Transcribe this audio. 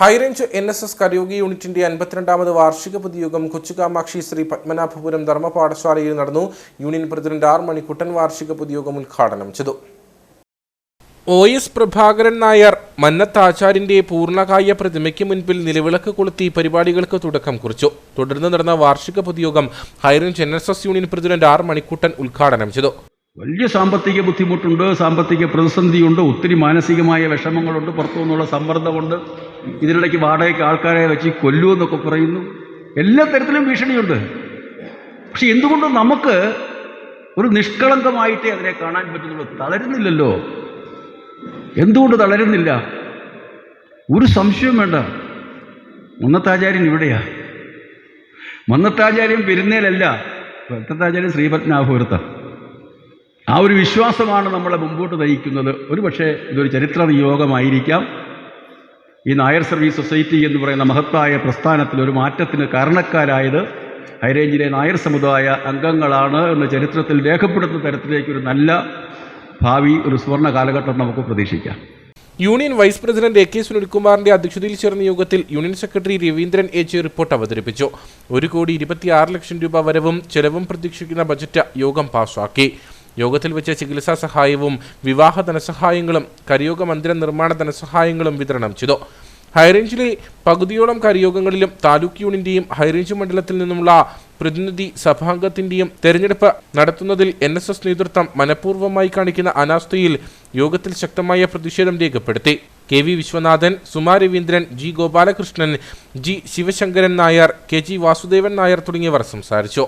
High range N S S കരയോഗി യൂണിറ്റിന്റെ അൻപത്തിരണ്ടാമത് വാർഷിക പൊതുയോഗം കൊച്ചുകാമാക്ഷി ശ്രീ പത്മനാഭപുരം ധർമ്മ പാഠശാലയിൽ നടന്നു. യൂണിയൻ പ്രസിഡന്റ് ആർ മണിക്കുട്ടൻ വാർഷിക പൊതുയോഗം ഉദ്ഘാടനം ചെയ്തു. ഒ എസ് പ്രഭാകരൻ നായർ മന്നത്ത് ആചാര്യന്റെ പൂർണകായ പ്രതിമയ്ക്ക് മുൻപിൽ നിലവിളക്ക് കൊളുത്തി പരിപാടികൾക്ക് തുടക്കം കുറിച്ചു. തുടർന്ന് നടന്ന വാർഷിക പൊതുയോഗം high range N S S union president R Manikuttan ഉദ്ഘാടനം ചെയ്തു. വലിയ സാമ്പത്തിക ബുദ്ധിമുട്ടുണ്ട് സാമ്പത്തിക പ്രതിസന്ധിയുണ്ട് ഒത്തിരി മാനസികമായ വിഷമങ്ങളുണ്ട് പുറത്തു നിന്നുള്ള സമ്മർദ്ദമുണ്ട്. ഇതിനിടയ്ക്ക് വാടകയ്ക്ക് ആൾക്കാരെ വെച്ച് കൊല്ലൂ എന്നൊക്കെ പറയുന്നു. എല്ലാ തരത്തിലും ഭീഷണിയുണ്ട്. പക്ഷെ എന്തുകൊണ്ട് നമുക്ക് ഒരു നിഷ്കളങ്കമായിട്ടേ അതിനെ കാണാൻ പറ്റുന്നുള്ളൂ? തളരുന്നില്ലല്ലോ. എന്തുകൊണ്ട് തളരുന്നില്ല? ഒരു സംശയവും വേണ്ട. മന്നത്താചാര്യൻ ഇവിടെയാ. മന്നത്താചാര്യൻ പെരുന്നേലല്ല മന്നത്താചാര്യൻ ശ്രീപത്മനാഭപുരത്താണ് ആ ഒരു വിശ്വാസമാണ് നമ്മളെ മുമ്പോട്ട് നയിക്കുന്നത്. ഒരു പക്ഷേ ഇതൊരു ചരിത്ര നിയോഗമായിരിക്കാം. ഈ നായർ സർവീസ് സൊസൈറ്റി എന്ന് പറയുന്ന മഹത്തായ പ്രസ്ഥാനത്തിൽ ഒരു മാറ്റത്തിന് കാരണക്കാരായത് ഹൈറേഞ്ചിലെ നായർ സമുദായ അംഗങ്ങളാണ് എന്ന് ചരിത്രത്തിൽ രേഖപ്പെടുത്തുന്ന തരത്തിലേക്ക് ഒരു നല്ല ഭാവി ഒരു സുവർണ കാലഘട്ടം നമുക്ക് പ്രതീക്ഷിക്കാം. Union vice president A K സുനിൽകുമാറിന്റെ അധ്യക്ഷതയിൽ ചേർന്ന യോഗത്തിൽ union secretary Raveendran A J report അവതരിപ്പിച്ചു. ഒരു കോടി ഇരുപത്തിയാറ് ലക്ഷം രൂപ വരവും ചെലവും പ്രതീക്ഷിക്കുന്ന ബജറ്റ് യോഗം പാസ്സാക്കി യോഗത്തിൽ വെച്ച് ചികിത്സാ സഹായവും വിവാഹ ധനസഹായങ്ങളും കരിയോഗ മന്ദിര നിർമ്മാണ ധനസഹായങ്ങളും വിതരണം ചെയ്തു. ഹൈറേഞ്ചിലെ പകുതിയോളം കരിയോഗങ്ങളിലും താലൂക്ക് യൂണിയന്റെയും ഹൈറേഞ്ച് മണ്ഡലത്തിൽ നിന്നുമുള്ള പ്രതിനിധി സഭാംഗത്തിന്റെയും തെരഞ്ഞെടുപ്പ് നടത്തുന്നതിൽ എൻ എസ് എസ് നേതൃത്വം മനഃപൂർവമായി കാണിക്കുന്ന അനാസ്ഥയിൽ യോഗത്തിൽ ശക്തമായ പ്രതിഷേധം രേഖപ്പെടുത്തി. K V Viswanathan Suma Raveendran G Gopalakrishnan G Sivasankaran Nair K G Vasudevan Nair തുടങ്ങിയവർ സംസാരിച്ചു.